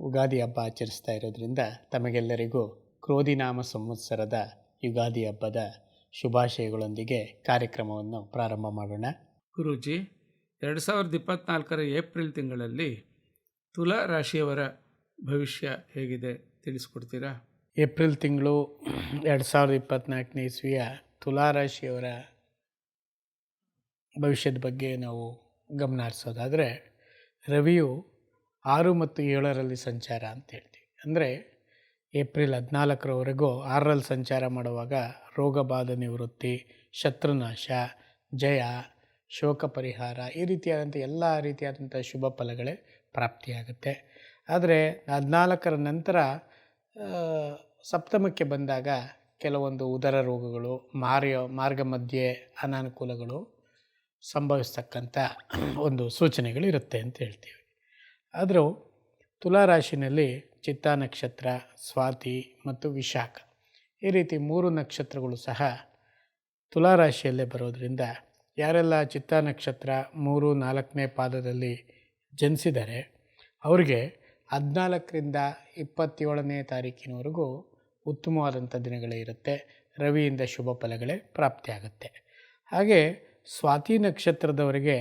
ಉಗಾದಿ ಹಬ್ಬ ಆಚರಿಸ್ತಾ ಇರೋದ್ರಿಂದ ತಮಗೆಲ್ಲರಿಗೂ ಕ್ರೋಧಿನಾಮ ಸಂವತ್ಸರದ ಯುಗಾದಿ ಹಬ್ಬದ ಶುಭಾಶಯಗಳೊಂದಿಗೆ ಕಾರ್ಯಕ್ರಮವನ್ನು ಪ್ರಾರಂಭ ಮಾಡೋಣ. ಗುರೂಜಿ ಎರಡು ಸಾವಿರದ ಇಪ್ಪತ್ತ್ನಾಲ್ಕರ ಏಪ್ರಿಲ್ ತಿಂಗಳಲ್ಲಿ ತುಲಾ ರಾಶಿಯವರ ಭವಿಷ್ಯ ಹೇಗಿದೆ ತಿಳಿಸ್ಕೊಡ್ತೀರಾ? ಏಪ್ರಿಲ್ ತಿಂಗಳು ಎರಡು ಸಾವಿರದ ಇಪ್ಪತ್ತ್ನಾಲ್ಕನೇ ಇಸ್ವಿಯ ತುಲಾರಾಶಿಯವರ ಭವಿಷ್ಯದ ಬಗ್ಗೆ ನಾವು ಗಮನ ಹರಿಸೋದಾದರೆ ರವಿಯು ಆರು ಮತ್ತು ಏಳರಲ್ಲಿ ಸಂಚಾರ ಅಂತ ಹೇಳ್ತೀವಿ. ಅಂದರೆ ಏಪ್ರಿಲ್ ಹದಿನಾಲ್ಕರವರೆಗೂ ಆರರಲ್ಲಿ ಸಂಚಾರ ಮಾಡುವಾಗ ರೋಗ ಬಾಧ ನಿವೃತ್ತಿ, ಶತ್ರುನಾಶ, ಜಯ, ಶೋಕ ಪರಿಹಾರ ಈ ರೀತಿಯಾದಂಥ ಎಲ್ಲ ರೀತಿಯಾದಂಥ ಶುಭ ಫಲಗಳೇ ಪ್ರಾಪ್ತಿಯಾಗುತ್ತೆ. ಆದರೆ ಹದಿನಾಲ್ಕರ ನಂತರ ಸಪ್ತಮಕ್ಕೆ ಬಂದಾಗ ಕೆಲವೊಂದು ಉದರ ರೋಗಗಳು, ಮಾರ್ಯ, ಮಾರ್ಗ ಮಧ್ಯೆ ಅನಾನುಕೂಲಗಳು ಸಂಭವಿಸ್ತಕ್ಕಂಥ ಒಂದು ಸೂಚನೆಗಳು ಇರುತ್ತೆ ಅಂತ ಹೇಳ್ತೀವಿ. ಆದರೂ ತುಲಾರಾಶಿನಲ್ಲಿ ಚಿತ್ತ ನಕ್ಷತ್ರ, ಸ್ವಾತಿ ಮತ್ತು ವಿಶಾಖ. ಈ ರೀತಿ ಮೂರು ನಕ್ಷತ್ರಗಳು ಸಹ ತುಲಾರಾಶಿಯಲ್ಲೇ ಬರೋದರಿಂದ ಯಾರೆಲ್ಲ ಚಿತ್ತ ನಕ್ಷತ್ರ ಮೂರು, ನಾಲ್ಕನೇ ಪಾದದಲ್ಲಿ ಜನಿಸಿದರೆ ಅವರಿಗೆ ಹದಿನಾಲ್ಕರಿಂದ ಇಪ್ಪತ್ತೇಳನೇ ತಾರೀಕಿನವರೆಗೂ ಉತ್ತಮವಾದಂಥ ದಿನಗಳೇ ಇರುತ್ತೆ. ರವಿಯಿಂದ ಶುಭ ಫಲಗಳೇ ಪ್ರಾಪ್ತಿಯಾಗುತ್ತೆ. ಹಾಗೆ ಸ್ವಾತಿ ನಕ್ಷತ್ರದವರಿಗೆ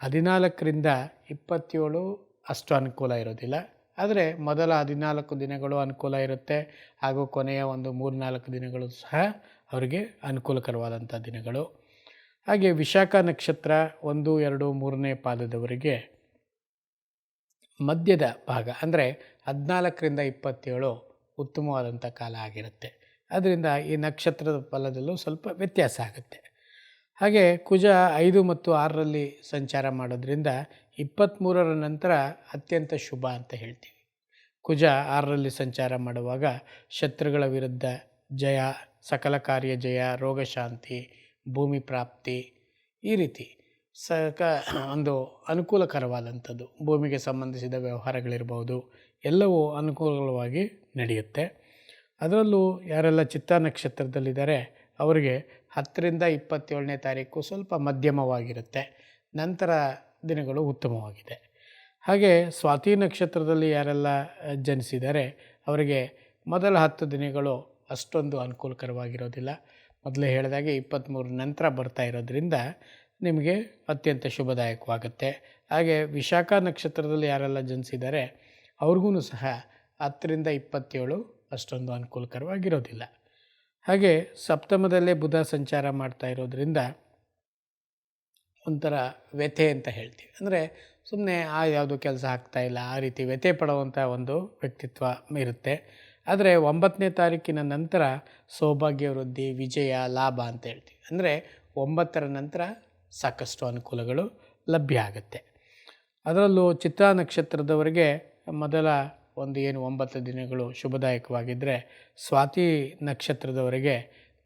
ಹದಿನಾಲ್ಕರಿಂದ ಇಪ್ಪತ್ತೇಳು ಅಷ್ಟು ಅನುಕೂಲ ಇರೋದಿಲ್ಲ. ಆದರೆ ಮೊದಲ ಹದಿನಾಲ್ಕು ದಿನಗಳು ಅನುಕೂಲ ಇರುತ್ತೆ. ಹಾಗೂ ಕೊನೆಯ ಒಂದು ಮೂರು ನಾಲ್ಕು ದಿನಗಳು ಸಹ ಅವರಿಗೆ ಅನುಕೂಲಕರವಾದಂಥ ದಿನಗಳು. ಹಾಗೆ ವಿಶಾಖ ನಕ್ಷತ್ರ ಒಂದು, ಎರಡು, ಮೂರನೇ ಪಾದದವರಿಗೆ ಮಧ್ಯದ ಭಾಗ, ಅಂದರೆ ಹದಿನಾಲ್ಕರಿಂದ ಇಪ್ಪತ್ತೇಳು ಉತ್ತಮವಾದಂಥ ಕಾಲ ಆಗಿರುತ್ತೆ. ಅದರಿಂದ ಈ ನಕ್ಷತ್ರದ ಫಲದಲ್ಲೂ ಸ್ವಲ್ಪ ವ್ಯತ್ಯಾಸ ಆಗುತ್ತೆ. ಹಾಗೆ ಕುಜ ಐದು ಮತ್ತು ಆರರಲ್ಲಿ ಸಂಚಾರ ಮಾಡೋದ್ರಿಂದ ಇಪ್ಪತ್ತ್ಮೂರರ ನಂತರ ಅತ್ಯಂತ ಶುಭ ಅಂತ ಹೇಳ್ತೀವಿ. ಕುಜ ಆರರಲ್ಲಿ ಸಂಚಾರ ಮಾಡುವಾಗ ಶತ್ರುಗಳ ವಿರುದ್ಧ ಜಯ, ಸಕಲ ಕಾರ್ಯ ಜಯ ರೋಗಶಾಂತಿ ಭೂಮಿ ಪ್ರಾಪ್ತಿ ಈ ರೀತಿ ಸಕ ಒಂದು ಅನುಕೂಲಕರವಾದಂಥದ್ದು. ಭೂಮಿಗೆ ಸಂಬಂಧಿಸಿದ ವ್ಯವಹಾರಗಳಿರ್ಬೋದು, ಎಲ್ಲವೂ ಅನುಕೂಲವಾಗಿ ನಡೆಯುತ್ತೆ. ಅದರಲ್ಲೂ ಯಾರೆಲ್ಲ ಚಿತ್ತ ನಕ್ಷತ್ರದಲ್ಲಿದ್ದಾರೆ ಅವರಿಗೆ ಹತ್ತರಿಂದ ಇಪ್ಪತ್ತೇಳನೇ ತಾರೀಕು ಸ್ವಲ್ಪ ಮಧ್ಯಮವಾಗಿರುತ್ತೆ. ನಂತರ ದಿನಗಳು ಉತ್ತಮವಾಗಿದೆ. ಹಾಗೆ ಸ್ವಾತಿ ನಕ್ಷತ್ರದಲ್ಲಿ ಯಾರೆಲ್ಲ ಜನಿಸಿದರೆ ಅವರಿಗೆ ಮೊದಲ ಹತ್ತು ದಿನಗಳು ಅಷ್ಟೊಂದು ಅನುಕೂಲಕರವಾಗಿರೋದಿಲ್ಲ. ಮೊದಲೇ ಹೇಳಿದಾಗೆ ಇಪ್ಪತ್ತ್ಮೂರು ನಂತರ ಬರ್ತಾ ಇರೋದ್ರಿಂದ ನಿಮಗೆ ಅತ್ಯಂತ ಶುಭದಾಯಕವಾಗುತ್ತೆ. ಹಾಗೆ ವಿಶಾಖ ನಕ್ಷತ್ರದಲ್ಲಿ ಯಾರೆಲ್ಲ ಜನಿಸಿದರೆ ಅವ್ರಿಗೂ ಸಹ ಹತ್ತರಿಂದ ಇಪ್ಪತ್ತೇಳು ಅಷ್ಟೊಂದು ಅನುಕೂಲಕರವಾಗಿರೋದಿಲ್ಲ. ಹಾಗೆ ಸಪ್ತಮದಲ್ಲೇ ಬುಧ ಸಂಚಾರ ಮಾಡ್ತಾ ಇರೋದ್ರಿಂದ ಒಂಥರ ವ್ಯಥೆ ಅಂತ ಹೇಳ್ತೀವಿ. ಅಂದರೆ ಸುಮ್ಮನೆ ಆ ಯಾವುದು ಕೆಲಸ ಆಗ್ತಾಯಿಲ್ಲ ಆ ರೀತಿ ವ್ಯಥೆ ಪಡುವಂಥ ಒಂದು ವ್ಯಕ್ತಿತ್ವ ಇರುತ್ತೆ. ಆದರೆ ಒಂಬತ್ತನೇ ತಾರೀಕಿನ ನಂತರ ಸೌಭಾಗ್ಯ ವೃದ್ಧಿ ವಿಜಯ, ಲಾಭ ಅಂತ ಹೇಳ್ತೀವಿ. ಅಂದರೆ ಒಂಬತ್ತರ ನಂತರ ಸಾಕಷ್ಟು ಅನುಕೂಲಗಳು ಲಭ್ಯ ಆಗುತ್ತೆ. ಅದರಲ್ಲೂ ಚಿತ್ರಾ ನಕ್ಷತ್ರದವರೆಗೆ ಮೊದಲ ಒಂದು ಏನು ಒಂಬತ್ತು ದಿನಗಳು ಶುಭದಾಯಕವಾಗಿದ್ದರೆ ಸ್ವಾತಿ ನಕ್ಷತ್ರದವರೆಗೆ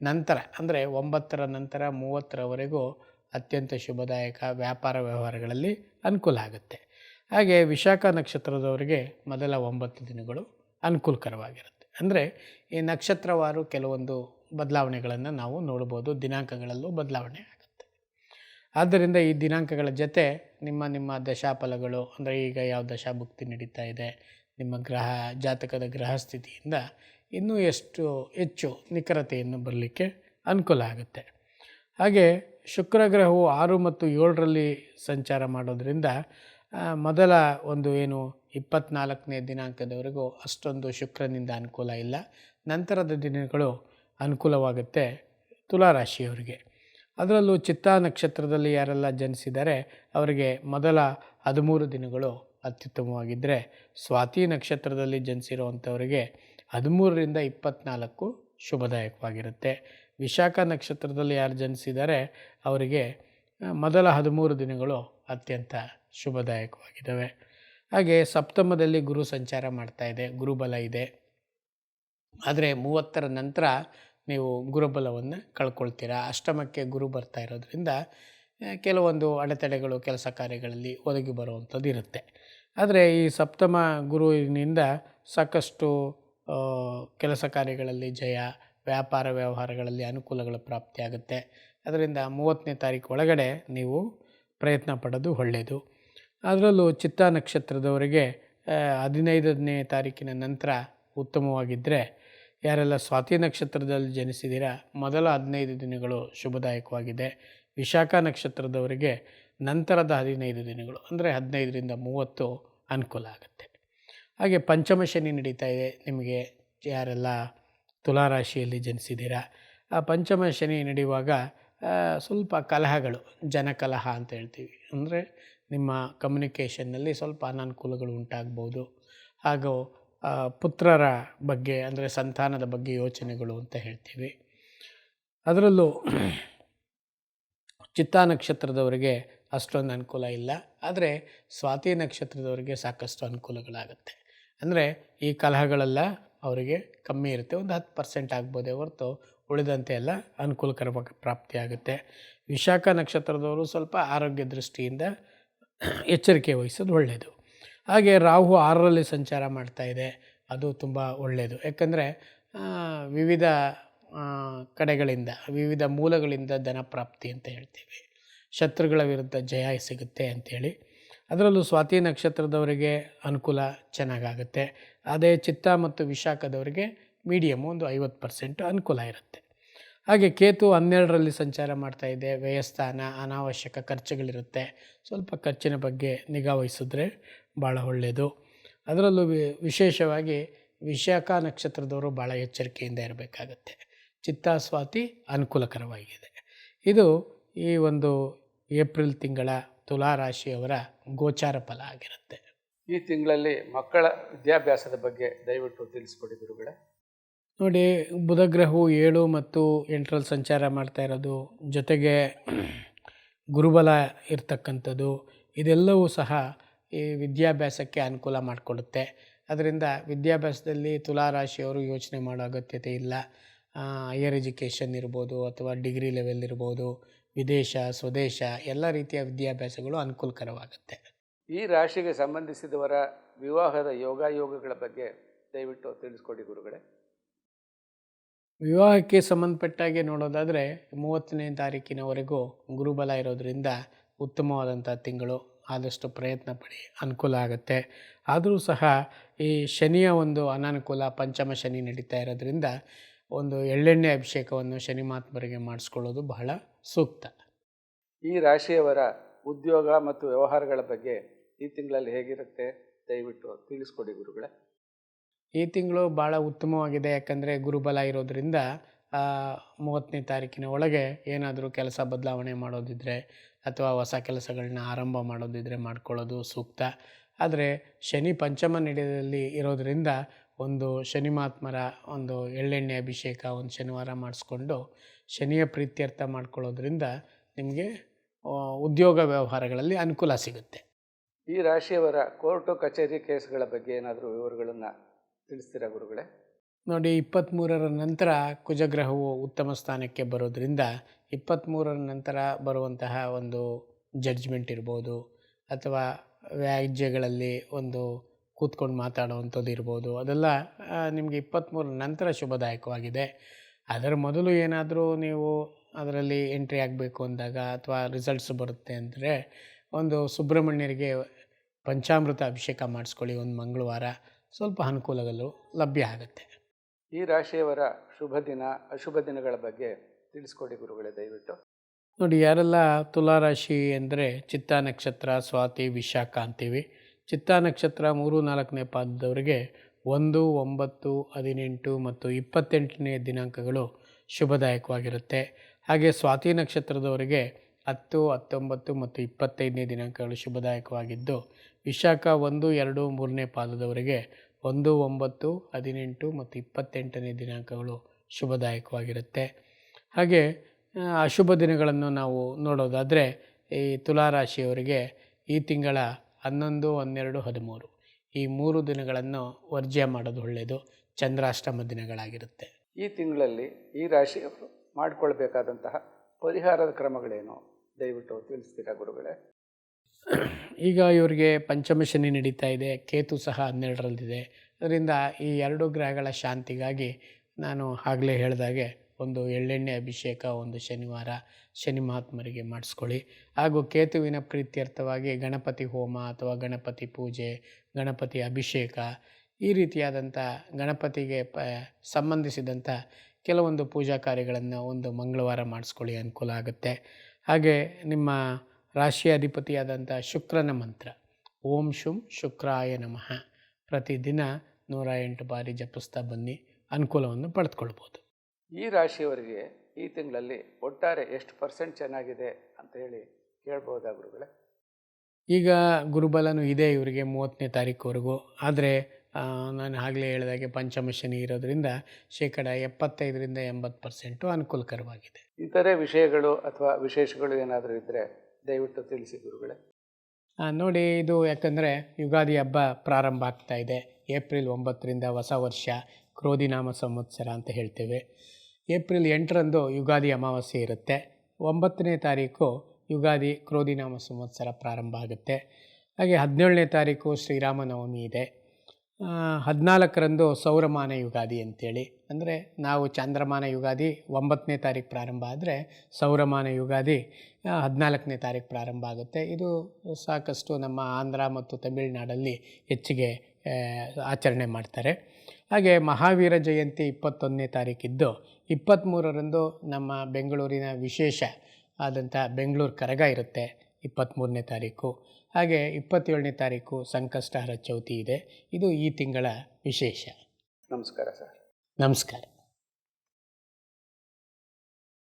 ನಂತರ, ಅಂದರೆ ಒಂಬತ್ತರ ನಂತರ ಮೂವತ್ತರವರೆಗೂ ಅತ್ಯಂತ ಶುಭದಾಯಕ ವ್ಯಾಪಾರ ವ್ಯವಹಾರಗಳಲ್ಲಿ ಅನುಕೂಲ ಆಗುತ್ತೆ. ಹಾಗೆ ವಿಶಾಖ ನಕ್ಷತ್ರದವರಿಗೆ ಮೊದಲ ಒಂಬತ್ತು ದಿನಗಳು ಅನುಕೂಲಕರವಾಗಿರುತ್ತೆ. ಅಂದರೆ ಈ ನಕ್ಷತ್ರವಾರು ಕೆಲವೊಂದು ಬದಲಾವಣೆಗಳನ್ನು ನಾವು ನೋಡ್ಬೋದು, ದಿನಾಂಕಗಳಲ್ಲೂ ಬದಲಾವಣೆ ಆಗುತ್ತೆ. ಆದ್ದರಿಂದ ಈ ದಿನಾಂಕಗಳ ಜೊತೆ ನಿಮ್ಮ ನಿಮ್ಮ ದಶಾಫಲಗಳು, ಅಂದರೆ ಈಗ ಯಾವ ದಶಾಭುಕ್ತಿ ನಡೀತಾ ಇದೆ ನಿಮ್ಮ ಗ್ರಹ, ಜಾತಕದ ಗ್ರಹ ಸ್ಥಿತಿಯಿಂದ ಇನ್ನೂ ಎಷ್ಟು ಹೆಚ್ಚು ನಿಖರತೆಯನ್ನು ಬರಲಿಕ್ಕೆ ಅನುಕೂಲ ಆಗುತ್ತೆ. ಹಾಗೆ ಶುಕ್ರ ಗ್ರಹವು ಆರು ಮತ್ತು ಏಳರಲ್ಲಿ ಸಂಚಾರ ಮಾಡೋದರಿಂದ ಮೊದಲ ಒಂದು ಏನು ಇಪ್ಪತ್ತ್ನಾಲ್ಕನೇ ದಿನಾಂಕದವರೆಗೂ ಅಷ್ಟೊಂದು ಶುಕ್ರನಿಂದ ಅನುಕೂಲ ಇಲ್ಲ. ನಂತರದ ದಿನಗಳು ಅನುಕೂಲವಾಗುತ್ತೆ ತುಲಾರಾಶಿಯವರಿಗೆ. ಅದರಲ್ಲೂ ಚಿತ್ತಾ ನಕ್ಷತ್ರದಲ್ಲಿ ಯಾರೆಲ್ಲ ಜನಿಸಿದ್ದಾರೆ, ಅವರಿಗೆ ಮೊದಲ ಹದಿಮೂರು ದಿನಗಳು ಅತ್ಯುತ್ತಮವಾಗಿದ್ದರೆ ಸ್ವಾತಿ ನಕ್ಷತ್ರದಲ್ಲಿ ಜನಿಸಿರುವಂಥವರಿಗೆ ಹದಿಮೂರರಿಂದ ಇಪ್ಪತ್ನಾಲ್ಕು ಶುಭದಾಯಕವಾಗಿರುತ್ತೆ. ವಿಶಾಖ ನಕ್ಷತ್ರದಲ್ಲಿ ಯಾರು ಜನಿಸಿದ್ದಾರೆ, ಅವರಿಗೆ ಮೊದಲ ಹದಿಮೂರು ದಿನಗಳು ಅತ್ಯಂತ ಶುಭದಾಯಕವಾಗಿದ್ದಾವೆ. ಹಾಗೆ ಸಪ್ತಮದಲ್ಲಿ ಗುರು ಸಂಚಾರ ಮಾಡ್ತಾ ಇದೆ, ಗುರುಬಲ ಇದೆ. ಆದರೆ ಮೂವತ್ತರ ನಂತರ ನೀವು ಗುರುಬಲವನ್ನು ಕಳ್ಕೊಳ್ತೀರಾ? ಅಷ್ಟಮಕ್ಕೆ ಗುರು ಬರ್ತಾ ಇರೋದ್ರಿಂದ ಕೆಲವೊಂದು ಅಡೆತಡೆಗಳು, ಕೆಲಸ ಕಾರ್ಯಗಳಲ್ಲಿ ಒದಗಿ ಬರುವಂಥದ್ದು ಇರುತ್ತೆ. ಆದರೆ ಈ ಸಪ್ತಮ ಗುರುವಿನಿಂದ ಸಾಕಷ್ಟು ಕೆಲಸ ಕಾರ್ಯಗಳಲ್ಲಿ ಜಯ, ವ್ಯಾಪಾರ ವ್ಯವಹಾರಗಳಲ್ಲಿ ಅನುಕೂಲಗಳು ಪ್ರಾಪ್ತಿಯಾಗುತ್ತೆ ಅದರಿಂದ ಮೂವತ್ತನೇ ತಾರೀಕು ಒಳಗಡೆ ನೀವು ಪ್ರಯತ್ನ ಪಡೋದು ಒಳ್ಳೆಯದು. ಅದರಲ್ಲೂ ಚಿತ್ತ ನಕ್ಷತ್ರದವರಿಗೆ ಹದಿನೈದನೇ ತಾರೀಕಿನ ನಂತರ ಉತ್ತಮವಾಗಿದ್ದರೆ ಯಾರೆಲ್ಲ ಸ್ವಾತಿ ನಕ್ಷತ್ರದಲ್ಲಿ ಜನಿಸಿದ್ದೀರಾ ಮೊದಲ ಹದಿನೈದು ದಿನಗಳು ಶುಭದಾಯಕವಾಗಿದೆ. ವಿಶಾಖ ನಕ್ಷತ್ರದವರಿಗೆ ನಂತರದ ಹದಿನೈದು ದಿನಗಳು, ಅಂದರೆ ಹದಿನೈದರಿಂದ ಮೂವತ್ತು ಅನುಕೂಲ ಆಗುತ್ತೆ. ಹಾಗೆ ಪಂಚಮ ಶನಿ ನಡೀತಾ ಇದೆ. ನಿಮಗೆ ಯಾರೆಲ್ಲ ತುಲಾರಾಶಿಯಲ್ಲಿ ಜನಿಸಿದ್ದೀರಾ, ಆ ಪಂಚಮ ಶನಿ ನಡೆಯುವಾಗ ಸ್ವಲ್ಪ ಕಲಹಗಳು, ಜನಕಲಹ ಅಂತ ಹೇಳ್ತೀವಿ. ಅಂದರೆ ನಿಮ್ಮ ಕಮ್ಯುನಿಕೇಷನ್ನಲ್ಲಿ ಸ್ವಲ್ಪ ಅನಾನುಕೂಲಗಳು ಉಂಟಾಗ್ಬೋದು. ಹಾಗೂ ಪುತ್ರರ ಬಗ್ಗೆ, ಅಂದರೆ ಸಂತಾನದ ಬಗ್ಗೆ ಯೋಚನೆಗಳು ಅಂತ ಹೇಳ್ತೀವಿ. ಅದರಲ್ಲೂ ಚಿತ್ತಾ ನಕ್ಷತ್ರದವರಿಗೆ ಅಷ್ಟೊಂದು ಅನುಕೂಲ ಇಲ್ಲ. ಆದರೆ ಸ್ವಾತಿ ನಕ್ಷತ್ರದವರಿಗೆ ಸಾಕಷ್ಟು ಅನುಕೂಲಗಳಾಗುತ್ತೆ. ಅಂದರೆ ಈ ಕಲಹಗಳೆಲ್ಲ ಅವರಿಗೆ ಕಮ್ಮಿ ಇರುತ್ತೆ. ಒಂದು ಹತ್ತು ಪರ್ಸೆಂಟ್ ಆಗ್ಬೋದೇ ಹೊರತು ಉಳಿದಂತೆ ಎಲ್ಲ ಅನುಕೂಲಕರ ಪ್ರಾಪ್ತಿಯಾಗುತ್ತೆ ವಿಶಾಖ ನಕ್ಷತ್ರದವರು ಸ್ವಲ್ಪ ಆರೋಗ್ಯ ದೃಷ್ಟಿಯಿಂದ ಎಚ್ಚರಿಕೆ ವಹಿಸೋದು ಒಳ್ಳೆಯದು ಹಾಗೆ ರಾಹು ಆರರಲ್ಲಿ ಸಂಚಾರ ಮಾಡ್ತಾ ಇದೆ. ಅದು ತುಂಬ ಒಳ್ಳೆಯದು ಯಾಕಂದರೆ ವಿವಿಧ ಕಡೆಗಳಿಂದ, ವಿವಿಧ ಮೂಲಗಳಿಂದ ಧನ ಪ್ರಾಪ್ತಿ ಅಂತ ಹೇಳ್ತೀವಿ. ಶತ್ರುಗಳ ವಿರುದ್ಧ ಜಯ ಸಿಗುತ್ತೆ ಅಂಥೇಳಿ ಅದರಲ್ಲೂ ಸ್ವಾತಿ ನಕ್ಷತ್ರದವರಿಗೆ ಅನುಕೂಲ ಚೆನ್ನಾಗಾಗುತ್ತೆ. ಅದೇ ಚಿತ್ತ ಮತ್ತು ವಿಶಾಖದವರಿಗೆ ಮೀಡಿಯಮ್ ಒಂದು ಐವತ್ತು ಪರ್ಸೆಂಟ್ ಅನುಕೂಲ ಇರುತ್ತೆ. ಹಾಗೆ ಕೇತು ಹನ್ನೆರಡರಲ್ಲಿ ಸಂಚಾರ ಮಾಡ್ತಾ ಇದೆ. ವ್ಯಯಸ್ಥಾನ, ಅನಾವಶ್ಯಕ ಖರ್ಚುಗಳಿರುತ್ತೆ. ಸ್ವಲ್ಪ ಖರ್ಚಿನ ಬಗ್ಗೆ ನಿಗಾ ವಹಿಸಿದ್ರೆ ಭಾಳ ಒಳ್ಳೆಯದು. ಅದರಲ್ಲೂ ವಿಶೇಷವಾಗಿ ವಿಶಾಖ ನಕ್ಷತ್ರದವರು ಭಾಳ ಎಚ್ಚರಿಕೆಯಿಂದ ಇರಬೇಕಾಗತ್ತೆ. ಚಿತ್ತ ಸ್ವಾತಿ ಅನುಕೂಲಕರವಾಗಿದೆ. ಇದು ಈ ಒಂದು ಏಪ್ರಿಲ್ ತಿಂಗಳ ತುಲಾ ರಾಶಿಯವರ ಗೋಚಾರ ಫಲ ಆಗಿರುತ್ತೆ. ಈ ತಿಂಗಳಲ್ಲಿ ಮಕ್ಕಳ ವಿದ್ಯಾಭ್ಯಾಸದ ಬಗ್ಗೆ ದಯವಿಟ್ಟು ತಿಳಿಸ್ಕೊಡಿ ಗುರುಗಳೇ. ನೋಡಿ ಬುಧಗ್ರಹವು ಏಳು ಮತ್ತು ಎಂಟರಲ್ಲಿ ಸಂಚಾರ ಮಾಡ್ತಾ ಇರೋದು ಜೊತೆಗೆ ಗುರುಬಲ ಇರ್ತಕ್ಕಂಥದ್ದು ಇದೆಲ್ಲವೂ ಸಹ ಈ ವಿದ್ಯಾಭ್ಯಾಸಕ್ಕೆ ಅನುಕೂಲ ಮಾಡಿಕೊಡುತ್ತೆ. ಅದರಿಂದ ವಿದ್ಯಾಭ್ಯಾಸದಲ್ಲಿ ತುಲಾ ರಾಶಿಯವರು ಯೋಚನೆ ಮಾಡೋ ಅಗತ್ಯತೆ ಇಲ್ಲ. ಹೈಯರ್ ಎಜುಕೇಷನ್ ಇರ್ಬೋದು ಅಥವಾ ಡಿಗ್ರಿ ಲೆವೆಲ್ ಇರ್ಬೋದು ವಿದೇಶ ಸ್ವದೇಶ ಎಲ್ಲ ರೀತಿಯ ವಿದ್ಯಾಭ್ಯಾಸಗಳು ಅನುಕೂಲಕರವಾಗುತ್ತೆ. ಈ ರಾಶಿಗೆ ಸಂಬಂಧಿಸಿದವರ ವಿವಾಹದ ಯೋಗಾಯೋಗಗಳ ಬಗ್ಗೆ ದಯವಿಟ್ಟು ತಿಳಿಸ್ಕೊಡಿ ಗುರುಗಳೇ. ವಿವಾಹಕ್ಕೆ ಸಂಬಂಧಪಟ್ಟಾಗೆ ನೋಡೋದಾದರೆ ಮೂವತ್ತನೇ ತಾರೀಕಿನವರೆಗೂ ಗುರುಬಲ ಇರೋದರಿಂದ ಉತ್ತಮವಾದಂಥ ತಿಂಗಳು ಆದಷ್ಟು ಪ್ರಯತ್ನ ಪಡಿ ಅನುಕೂಲ ಆಗುತ್ತೆ. ಆದರೂ ಸಹ ಈ ಶನಿಯ ಒಂದು ಅನಾನುಕೂಲ ಪಂಚಮ ಶನಿ ನಡೀತಾ ಇರೋದ್ರಿಂದ ಒಂದು ಎಳ್ಳೆಣ್ಣೆ ಅಭಿಷೇಕವನ್ನು ಶನಿ ಮಹಾತ್ಮರಿಗೆ ಮಾಡಿಸ್ಕೊಳ್ಳೋದು ಬಹಳ ಸೂಕ್ತ. ಈ ರಾಶಿಯವರ ಉದ್ಯೋಗ ಮತ್ತು ವ್ಯವಹಾರಗಳ ಬಗ್ಗೆ ಈ ತಿಂಗಳಲ್ಲಿ ಹೇಗಿರುತ್ತೆ ದಯವಿಟ್ಟು ತಿಳಿಸ್ಕೊಡಿ ಗುರುಗಳೇ. ಈ ತಿಂಗಳು ಭಾಳ ಉತ್ತಮವಾಗಿದೆ ಯಾಕಂದರೆ ಗುರುಬಲ ಇರೋದ್ರಿಂದ ಮೂವತ್ತನೇ ತಾರೀಕಿನ ಒಳಗೆ ಏನಾದರೂ ಕೆಲಸ ಬದಲಾವಣೆ ಮಾಡೋದಿದ್ರೆ ಅಥವಾ ಹೊಸ ಕೆಲಸಗಳನ್ನ ಆರಂಭ ಮಾಡೋದಿದ್ರೆ ಮಾಡ್ಕೊಳ್ಳೋದು ಸೂಕ್ತ. ಆದರೆ ಶನಿ ಪಂಚಮ ನಡೆಯಲ್ಲಿ ಇರೋದರಿಂದ ಒಂದು ಶನಿ ಮಹಾತ್ಮರ ಒಂದು ಎಳ್ಳೆಣ್ಣೆ ಅಭಿಷೇಕ ಒಂದು ಶನಿವಾರ ಮಾಡಿಸ್ಕೊಂಡು ಶನಿಯ ಪ್ರೀತ್ಯರ್ಥ ಮಾಡ್ಕೊಳ್ಳೋದ್ರಿಂದ ನಿಮಗೆ ಉದ್ಯೋಗ ವ್ಯವಹಾರಗಳಲ್ಲಿ ಅನುಕೂಲ ಸಿಗುತ್ತೆ. ಈ ರಾಶಿಯವರ ಕೋರ್ಟು ಕಚೇರಿ ಕೇಸ್ಗಳ ಬಗ್ಗೆ ಏನಾದರೂ ವಿವರಗಳನ್ನು ತಿಳಿಸ್ತೀರಾ ಗುರುಗಳೇ? ನೋಡಿ ಇಪ್ಪತ್ತ್ಮೂರರ ನಂತರ ಕುಜಗ್ರಹವು ಉತ್ತಮ ಸ್ಥಾನಕ್ಕೆ ಬರೋದ್ರಿಂದ ಇಪ್ಪತ್ತ್ಮೂರರ ನಂತರ ಬರುವಂತಹ ಒಂದು ಜಡ್ಜ್ಮೆಂಟ್ ಇರ್ಬೋದು ಅಥವಾ ವ್ಯಾಜ್ಯಗಳಲ್ಲಿ ಒಂದು ಕೂತ್ಕೊಂಡು ಮಾತಾಡುವಂಥದ್ದು ಇರ್ಬೋದು. ಅದೆಲ್ಲ ನಿಮಗೆ ಇಪ್ಪತ್ತ್ಮೂರರ ನಂತರ ಶುಭದಾಯಕವಾಗಿದೆ. ಅದರ ಮೊದಲು ಏನಾದರೂ ನೀವು ಅದರಲ್ಲಿ ಎಂಟ್ರಿ ಆಗಬೇಕು ಅಂದಾಗ ಅಥವಾ ರಿಸಲ್ಟ್ಸ್ ಬರುತ್ತೆ ಅಂದರೆ ಒಂದು ಸುಬ್ರಹ್ಮಣ್ಯರಿಗೆ ಪಂಚಾಮೃತ ಅಭಿಷೇಕ ಮಾಡಿಸ್ಕೊಳ್ಳಿ ಒಂದು ಮಂಗಳವಾರ. ಸ್ವಲ್ಪ ಅನುಕೂಲಗಳು ಲಭ್ಯ ಆಗುತ್ತೆ. ಈ ರಾಶಿಯವರ ಶುಭ ದಿನ ಅಶುಭ ದಿನಗಳ ಬಗ್ಗೆ ತಿಳಿಸ್ಕೊಡಿ ಗುರುಗಳೇ ದಯವಿಟ್ಟು. ನೋಡಿ ಯಾರೆಲ್ಲ ತುಲಾರಾಶಿ ಅಂದರೆ ಚಿತ್ತ ನಕ್ಷತ್ರ ಸ್ವಾತಿ ವಿಶಾಖ ಅಂತೀವಿ. ಚಿತ್ತಾ ನಕ್ಷತ್ರ ಮೂರು ನಾಲ್ಕನೇ ಪಾದದವರಿಗೆ ಒಂದು, ಒಂಬತ್ತು, ಹದಿನೆಂಟು ಮತ್ತು ಇಪ್ಪತ್ತೆಂಟನೇ ದಿನಾಂಕಗಳು ಶುಭದಾಯಕವಾಗಿರುತ್ತೆ. ಹಾಗೆ ಸ್ವಾತಿ ನಕ್ಷತ್ರದವರಿಗೆ ಹತ್ತು, ಹತ್ತೊಂಬತ್ತು ಮತ್ತು ಇಪ್ಪತ್ತೈದನೇ ದಿನಾಂಕಗಳು ಶುಭದಾಯಕವಾಗಿದ್ದು, ವಿಶಾಖ ಒಂದು, ಎರಡು, ಮೂರನೇ ಪಾದದವರಿಗೆ ಒಂದು, ಒಂಬತ್ತು, ಹದಿನೆಂಟು ಮತ್ತು ಇಪ್ಪತ್ತೆಂಟನೇ ದಿನಾಂಕಗಳು ಶುಭದಾಯಕವಾಗಿರುತ್ತೆ. ಹಾಗೆ ಅಶುಭ ದಿನಗಳನ್ನು ನಾವು ನೋಡೋದಾದರೆ ಈ ತುಲಾರಾಶಿಯವರಿಗೆ ಈ ತಿಂಗಳ ಹನ್ನೊಂದು ಹನ್ನೆರಡು ಹದಿಮೂರು. ಈ ಮೂರು ದಿನಗಳನ್ನು ವರ್ಜ್ಯ ಮಾಡೋದು ಒಳ್ಳೆಯದು. ಚಂದ್ರಾಷ್ಟಮ ದಿನಗಳಾಗಿರುತ್ತೆ. ಈ ತಿಂಗಳಲ್ಲಿ ಈ ರಾಶಿಯವರು ಮಾಡಿಕೊಳ್ಬೇಕಾದಂತಹ ಪರಿಹಾರದ ಕ್ರಮಗಳೇನು? ದಯವಿಟ್ಟು ತಿಳಿಸ್ತೀರಾ ಗುರುಗಳೇ? ಈಗ ಇವರಿಗೆ ಪಂಚಮ ಶನಿ ನಡೀತಾ ಇದೆ. ಕೇತು ಸಹ ಹನ್ನೆರಡರಲ್ಲಿದೆ. ಅದರಿಂದ ಈ ಎರಡು ಗ್ರಹಗಳ ಶಾಂತಿಗಾಗಿ ನಾನು ಆಗಲೇ ಹೇಳಿದಾಗೆ ಒಂದು ಎಳ್ಳೆಣ್ಣೆ ಅಭಿಷೇಕ, ಒಂದು ಶನಿವಾರ ಶನಿ ಮಹಾತ್ಮರಿಗೆ ಮಾಡಿಸ್ಕೊಳ್ಳಿ. ಹಾಗೂ ಕೇತುವಿನ ಪ್ರೀತ್ಯರ್ಥವಾಗಿ ಗಣಪತಿ ಹೋಮ ಅಥವಾ ಗಣಪತಿ ಪೂಜೆ, ಗಣಪತಿ ಅಭಿಷೇಕ, ಈ ರೀತಿಯಾದಂಥ ಗಣಪತಿಗೆ ಪ, ಸಂಬಂಧಿಸಿದಂಥ ಕೆಲವೊಂದು ಪೂಜಾ ಕಾರ್ಯಗಳನ್ನು ಒಂದು ಮಂಗಳವಾರ ಮಾಡಿಸ್ಕೊಳ್ಳಿ ಅನುಕೂಲ ಆಗುತ್ತೆ. ಹಾಗೆ ನಿಮ್ಮ ರಾಶಿ ಅಧಿಪತಿಯಾದಂಥ ಶುಕ್ರನ ಮಂತ್ರ, ಓಂ ಶುಂ ಶುಕ್ರಾಯ ನಮಃ. ಪ್ರತಿದಿನ ನೂರ ಎಂಟು ಬಾರಿ ಜಪಿಸ್ತಾ ಬನ್ನಿ, ಅನುಕೂಲವನ್ನು ಪಡೆದುಕೊಳ್ಬೋದು. ಈ ರಾಶಿಯವರಿಗೆ ಈ ತಿಂಗಳಲ್ಲಿ ಒಟ್ಟಾರೆ ಎಷ್ಟು ಪರ್ಸೆಂಟ್ ಚೆನ್ನಾಗಿದೆ ಅಂತ ಹೇಳಿ ಕೇಳ್ಬೋದಾ ಗುರುಗಳೇ? ಈಗ ಗುರುಬಲನು ಇದೆ ಇವರಿಗೆ ಮೂವತ್ತನೇ ತಾರೀಕುವರೆಗೂ. ಆದರೆ ನಾನು ಆಗಲೇ ಹೇಳಿದಾಗೆ ಪಂಚಮ ಶನಿ ಇರೋದ್ರಿಂದ ಶೇಕಡ ಎಪ್ಪತ್ತೈದರಿಂದ ಎಂಬತ್ತು ಪರ್ಸೆಂಟು ಅನುಕೂಲಕರವಾಗಿದೆ. ಇತರೆ ವಿಷಯಗಳು ಅಥವಾ ವಿಶೇಷಗಳು ಏನಾದರೂ ಇದ್ದರೆ ದಯವಿಟ್ಟು ತಿಳಿಸಿ ಗುರುಗಳೇ. ನೋಡಿ ಇದು ಯಾಕಂದರೆ ಯುಗಾದಿ ಹಬ್ಬ ಪ್ರಾರಂಭ ಆಗ್ತಾ ಇದೆ. ಏಪ್ರಿಲ್ ಒಂಬತ್ತರಿಂದ ಹೊಸ ವರ್ಷ ಕ್ರೋಧಿನಾಮ ಸಂವತ್ಸರ ಅಂತ ಹೇಳ್ತೇವೆ. ಏಪ್ರಿಲ್ ಎಂಟರಂದು ಯುಗಾದಿ ಅಮಾವಾಸ್ಯೆ ಇರುತ್ತೆ. ಒಂಬತ್ತನೇ ತಾರೀಕು ಯುಗಾದಿ ಕ್ರೋಧಿನಾಮ ಸಂವತ್ಸರ ಪ್ರಾರಂಭ ಆಗುತ್ತೆ. ಹಾಗೆ ಹದಿನೇಳನೇ ತಾರೀಕು ಶ್ರೀರಾಮನವಮಿ ಇದೆ. ಹದಿನಾಲ್ಕರಂದು ಸೌರಮಾನ ಯುಗಾದಿ ಅಂತೇಳಿ. ಅಂದರೆ ನಾವು ಚಂದ್ರಮಾನ ಯುಗಾದಿ ಒಂಬತ್ತನೇ ತಾರೀಕು ಪ್ರಾರಂಭ ಆದರೆ ಸೌರಮಾನ ಯುಗಾದಿ ಹದಿನಾಲ್ಕನೇ ತಾರೀಕು ಪ್ರಾರಂಭ ಆಗುತ್ತೆ. ಇದು ಸಾಕಷ್ಟು ನಮ್ಮ ಆಂಧ್ರ ಮತ್ತು ತಮಿಳುನಾಡಲ್ಲಿ ಹೆಚ್ಚಿಗೆ ಆಚರಣೆ ಮಾಡ್ತಾರೆ. ಹಾಗೆ ಮಹಾವೀರ ಜಯಂತಿ ಇಪ್ಪತ್ತೊಂದನೇ ತಾರೀಕಿದ್ದು ಇಪ್ಪತ್ತ್ಮೂರರಂದು ನಮ್ಮ ಬೆಂಗಳೂರಿನ ವಿಶೇಷ ಆದಂಥ ಬೆಂಗಳೂರು ಕರಗ ಇರುತ್ತೆ ಇಪ್ಪತ್ತ್ಮೂರನೇ ತಾರೀಕು. ಹಾಗೆ ಇಪ್ಪತ್ತೇಳನೇ ತಾರೀಕು ಸಂಕಷ್ಟಹರ ಚೌತಿ ಇದೆ. ಇದು ಈ ತಿಂಗಳ ವಿಶೇಷ. ನಮಸ್ಕಾರ ಸರ್. ನಮಸ್ಕಾರ.